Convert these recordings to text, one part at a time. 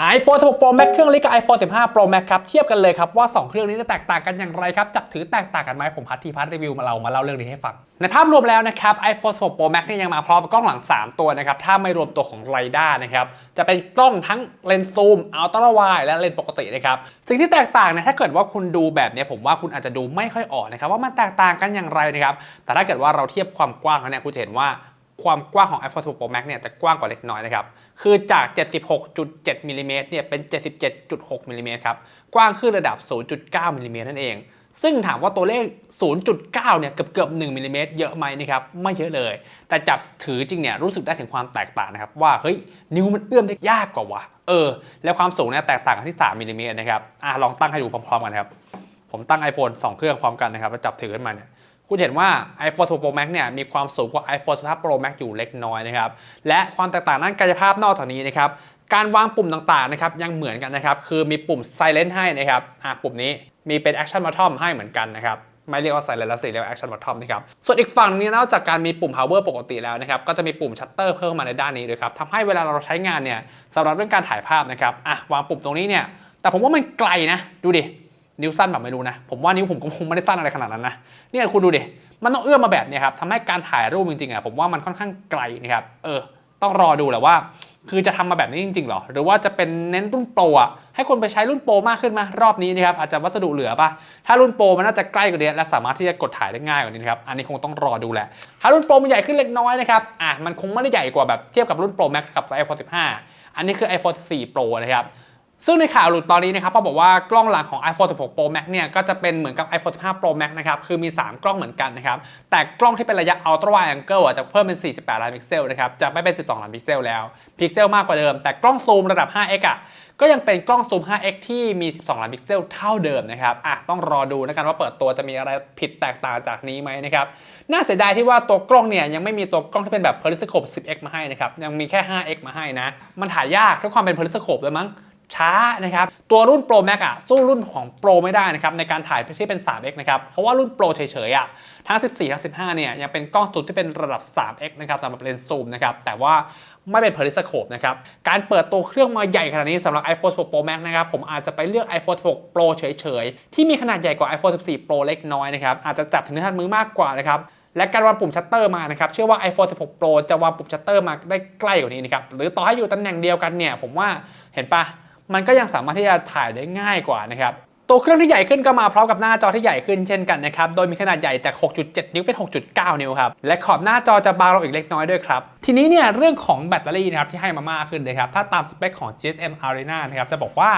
iPhone 16 Pro Max เครื่องเล็กกับ iPhone 15 Pro Max ครับเทียบกันเลยครับว่า 2 เครื่องนี้จะแตกต่างกันอย่างไรครับ จับถือแตกต่างกันไหมผมพัดทีพัดรีวิวมาเรามาเล่าเรื่องนี้ให้ฟัง ในภาพรวมแล้วนะครับ iPhone 16 Pro Max เนี่ยยังมาพร้อมกล้องหลัง 3 ตัวนะครับ ถ้าไม่รวมตัวของ r a d a r นะครับ จะเป็นกล้องทั้งเลนส์ซูมอัลตร้าไวด์และเลนส์ปกตินะครับ สิ่งที่แตกต่างเนี่ยถ้าเกิดว่าคุณดูแบบนี้ผมว่าคุณอาจจะดูไม่ค่อยออกนะครับว่ามันแตกต่างกันอย่างไรนะครับแต่ถ้าเกิดว่าเราเทียบความกว้างแล้วเนี่ยคุณจะเห็นว่า ความกว้างของ iPhone 16 Pro Max เนี่ยจะกว้างกว่าเล็กน้อยนะครับ คือจาก 76.7มิลลิเมตรเนี่ยเป็น 77.6มิลลิเมตรครับ กว้างขึ้นระดับ 0.9มิลลิเมตรนั่นเอง ซึ่งถามว่าตัวเลข 0.9 เนี่ยเกือบเกือบ1มิลลิเมตรเยอะไหมนะครับ ไม่เยอะเลย แต่จับถือจริงเนี่ยรู้สึกได้ถึงความแตกต่างนะครับ ว่าเฮ้ยนิ้วมันเอื้อมได้ยากกว่าวะเออ แล้วความสูงเนี่ยแตกต่างกันที่ 3มิลลิเมตรนะครับ อะลองตั้งให้ดูพร้อมๆกันครับ ผมตั้ง iPhone 2 เครื่องพร้อมกันนะครับแล้วจับถือขึ้นมาเนี่ย คุณเห็นว่า iPhone 16 Pro Max เนี่ยมีความสูงกว่า iPhone 15 Pro Max อยู่เล็กน้อยนะครับ และความแตกต่างด้านกายภาพนอกจากนี้นะครับการวางปุ่มต่างๆนะครับยังเหมือนกันนะครับ คือมีปุ่ม Silent ให้นะครับอะปุ่มนี้มีเป็น Action Button ให้เหมือนกันนะครับไม่เรียกว่า Silent แล้วสิเรียกว่า Action Button นะครับ ส่วนอีกฝั่งนี้นอกจากการมีปุ่ม Power ปกติแล้วนะครับ ก็จะมีปุ่ม Shutter เพิ่มมาในด้านนี้ด้วยครับทำให้เวลาเราใช้งานเนี่ยสำหรับเรื่องการถ่ายภาพนะครับ อะ วางปุ่มตรงนี้เนี่ย แต่ผมว่ามันไกลนะ ดูดิ นิ้วสั้นแบบไม่รู้นะ ผมว่านิ้วผมก็คงไม่ได้สั้นอะไรขนาดนั้นนะเนี่ยคุณดูดิมันต้องเอื้อมมาแบบเนี้ยครับทำให้การถ่ายรูปจริงๆอะผมว่ามันค่อนข้างไกลนะครับเออ ต้องรอดูแหละว่า คือจะทำมาแบบนี้จริงๆหรอ หรือว่าจะเป็นเน้นรุ่นโปรอะให้คนไปใช้รุ่นโปรมากขึ้นมารอบนี้นะครับอาจจะวัสดุเหลือปะถ้ารุ่นโปรมันน่าจะใกล้กว่านี้และสามารถที่จะกดถ่ายได้ง่ายกว่านี้นะครับอันนี้คงต้องรอดูแหละถ้ารุ่นโปรมันใหญ่ขึ้นเล็กน้อยนะครับอะมันคงไม่ได้ใหญ่กว่าแบบเทียบกับรุ่นโปรแม็กกับ iPhone 15อันนี้คือ iPhone 14 Pro นะครับ ซึ่งในข่าวหลุดตอนนี้นะครับเขาบอกว่ากล้องหลังของ iPhone 16 Pro Max เนี่ยก็จะเป็นเหมือนกับ iPhone 15 Pro Max นะครับ คือมี 3 กล้องเหมือนกันนะครับ แต่กล้องที่เป็นระยะ Ultra Wide Angle จะเพิ่มเป็น 48 ล้านพิกเซลนะครับ จะไม่เป็น 12 ล้านพิกเซลแล้ว พิกเซลมากกว่าเดิม แต่กล้องซูมระดับ 5x อะก็ยังเป็นกล้องซูม 5x ที่มี 12 ล้านพิกเซลเท่าเดิมนะครับอะต้องรอดูนะกันว่าเปิดตัวจะมีอะไรผิดแตกต่างจากนี้ไหมนะครับ น่าเสียดายที่ว่าตัวกล้องเนี่ยยังไม่มีตัวกล้องที่เป็นแบบ periscope 10x มาให้นะครับ ยังมีแค่ 5x มาให้นะ มันถ่ายยากด้วยความเป็น periscope เลยมั้ง ช้านะครับ ตัวรุ่น Pro Max อะสู้รุ่นของ Pro ไม่ได้นะครับในการถ่ายที่เป็น 3x นะครับ เพราะว่ารุ่น Pro เฉยๆอะทั้ง 14 ทั้ง 15 เนี่ยยังเป็นกล้องซูมที่เป็นระดับ 3x นะครับสำหรับเลนส์ซูมนะครับ แต่ว่าไม่เป็น periscope นะครับ การเปิดตัวเครื่องมาใหญ่ขนาดนี้สำหรับ iPhone 16 Pro Max นะครับ ผมอาจจะไปเลือก iPhone 16 Pro เฉยๆ ที่มีขนาดใหญ่กว่า iPhone 14 Pro เล็กน้อยนะครับ อาจจะจับถึงทันมือมากกว่านะครับและการวางปุ่มชัตเตอร์มานะครับ เชื่อว่า iPhone 16 Pro จะวางปุ่มชัตเตอร์มาได้ใกล้กว่านี้นะครับ หรือต่อให้อยู่ตำแหน่งเดียวกันเนี่ย ผมว่าเห็นปะ มันก็ยังสามารถที่จะถ่ายได้ง่ายกว่านะครับตัวเครื่องที่ใหญ่ขึ้นก็มาพร้อมกับหน้าจอที่ใหญ่ขึ้นเช่นกันนะครับ โดยมีขนาดใหญ่จาก 6.7 นิ้วเป็น 6.9 นิ้วครับ และขอบหน้าจอจะบางลงอีกเล็กน้อยด้วยครับ ทีนี้เนี่ยเรื่องของแบตเตอรี่นะครับที่ให้มามากขึ้นนะครับ ถ้าตามสเปคของ GSM Arena นะครับจะบอกว่า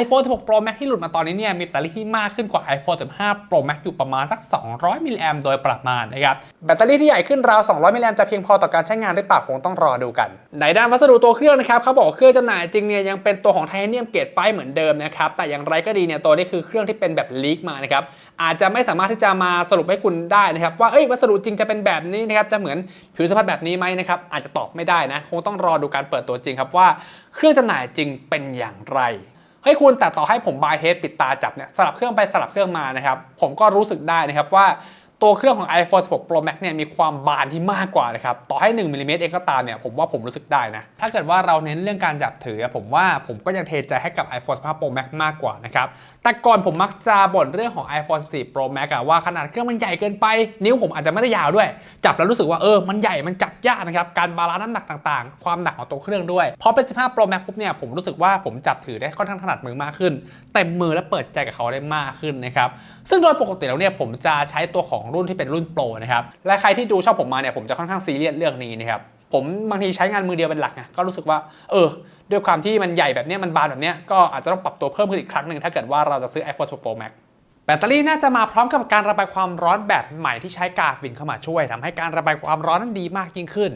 iPhone 16 Pro Max ที่หลุดมาตอนนี้เนี่ยมีแบตเตอรี่ที่มากขึ้นกว่า iPhone 15 Pro Max อยู่ประมาณสัก 200 มิลลิแอมโดยประมาณนะครับแบตเตอรี่ที่ใหญ่ขึ้นราว 200 มิลลิแอมจะเพียงพอต่อการใช้งานหรือเปล่าคงต้องรอดูกัน ในด้านวัสดุตัวเครื่องนะครับเขาบอกเครื่องจำหน่ายจริงเนี่ยยังเป็นตัวของไทเทเนียมเกรดไฟเหมือนเดิมนะครับแต่อย่างไรก็ดีเนี่ยตัวนี้คือเครื่องที่เป็นแบบลีกมานะครับอาจจะไม่สามารถที่จะมาสรุปให้คุณได้นะครับว่าเอ้ยวัสดุจริงจะเป็นแบบนี้นะครับจะเหมือนผิวสัมผัสแบบนี้ไหมนะครับอาจจะตอบไม่ได้นะคงต้องรอดูการเปิดตัวจริงครับว่าเครื่องจำหน่ายจริงเป็นอย่างไร เฮ้ยคุณแต่ต่อให้ผมบายเฮดปิดตาจับเนี่ยสลับเครื่องไปสลับเครื่องมานะครับผมก็รู้สึกได้นะครับว่า ตัวเครื่องของ iPhone 16 Pro Max เนี่ยมีความบานที่มากกว่านะครับ ต่อให้ 1มิลลิเมตรเองก็ตามเนี่ยผมว่าผมรู้สึกได้นะ ถ้าเกิดว่าเราเน้นเรื่องการจับถือ ผมว่าผมก็ยังเทใจให้กับ iPhone 15 Pro Max มากกว่านะครับ แต่ก่อนผมมักจะบ่นเรื่องของ iPhone 14 Pro Max อะว่าขนาดเครื่องมันใหญ่เกินไป นิ้วผมอาจจะไม่ได้ยาวด้วย จับแล้วรู้สึกว่าเออมันใหญ่มันจับยากนะครับการบาลานซ์น้ำหนักต่างๆ ความหนักของตัวเครื่องด้วยพอเป็น 15 Pro Max ปุ๊บเนี่ยผมรู้สึกว่าผมจับถือได้ค่อนข้างถนัดมือมากขึ้นเต็มมือและเปิดใจกับเขาได้มากขึ้นนะครับซึ่งโดยปกติแล้วเนี่ยผมจะใช้ตัวของรุ่นที่เป็นรุ่นโปรนะครับและใครที่ดูชอบผมมาเนี่ยผมจะค่อนข้างซีเรียสเรื่องนี้นะครับผมบางทีใช้งานมือเดียวเป็นหลักไงก็รู้สึกว่า เออ ด้วยความที่มันใหญ่แบบนี้มันบานแบบนี้ก็อาจจะต้องปรับตัวเพิ่มขึ้นอีกครั้งหนึ่งถ้าเกิดว่าเราจะซื้อ iPhone 16 Pro Max แบตเตอรี่น่าจะมาพร้อมกับการระบายความร้อนแบบใหม่ที่ใช้กาฟินเข้ามาช่วยทำให้การระบายความร้อนนั้นดีมากยิ่งขึ้น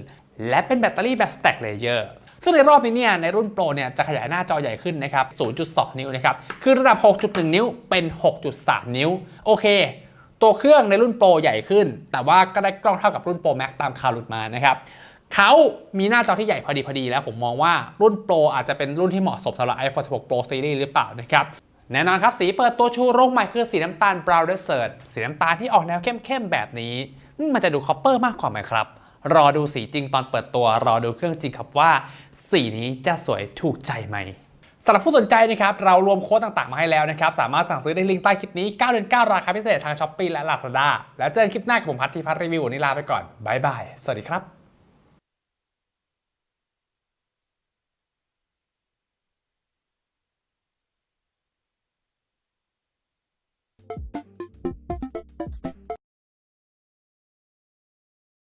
และเป็นแบตเตอรี่แบบ stack layer ซึ่งในรอบนี้เนี่ยในรุ่นโปรเนี่ยจะขยายหน้าจอใหญ่ขึ้นนะครับ 0.2 นิ้วนะครับ คือระดับ 6.1 นิ้วเป็น 6.3 นิ้ว โอเค ตัวเครื่องในรุ่นโปรใหญ่ขึ้น แต่ว่าก็ได้กล้องเท่ากับรุ่นโปรแม็กตามข่าวหลุดมานะครับเขามีหน้าจอที่ใหญ่พอดีพอดีแล้วผมมองว่ารุ่นโปรอาจจะเป็นรุ่นที่เหมาะสมสำหรับ iPhone 16 Pro Series หรือเปล่านะครับแน่นอนครับ สีเปิดตัวชูโรงใหม่คือสีน้ำตาล Brown Desert สีน้ำตาลที่ออกแนวเข้มๆแบบนี้มมันจะดูคอปเปอร์มากกว่าไหมครับ รอดูสีจริงตอนเปิดตัว รอดูเครื่องจริงครับว่า สีนี้จะสวยถูกใจไหม สำหรับผู้สนใจนะครับเรารวมโค้ดต่างๆ มาให้แล้วนะครับ สามารถสั่งซื้อได้ลิงก์ใต้คลิปนี้ 9 เดือน 9 ราคาพิเศษทางช้อปปี้และลาซาด้าแล้วเจอกันคลิปหน้ากับผมพัทธิพัทรีวิววันนี้ลาไปก่อนบายบายสวัสดีครับ